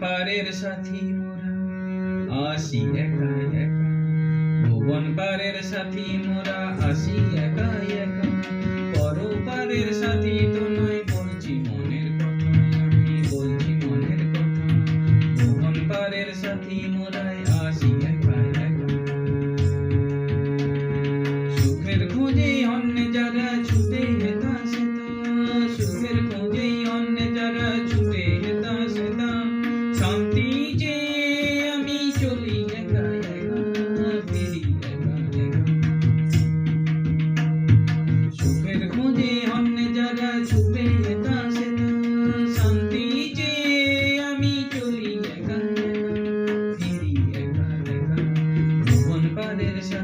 পারের সাথী মোরা আসি একা একা। ভুবন পারের সাথী মোরা আসি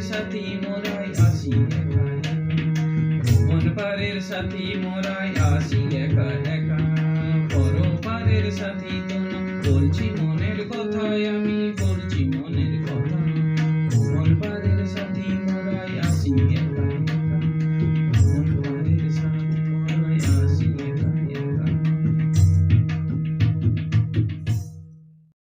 সাথী মোরাই আসি সাথী আসি একা একা। পর পারের সাথী তো বলছি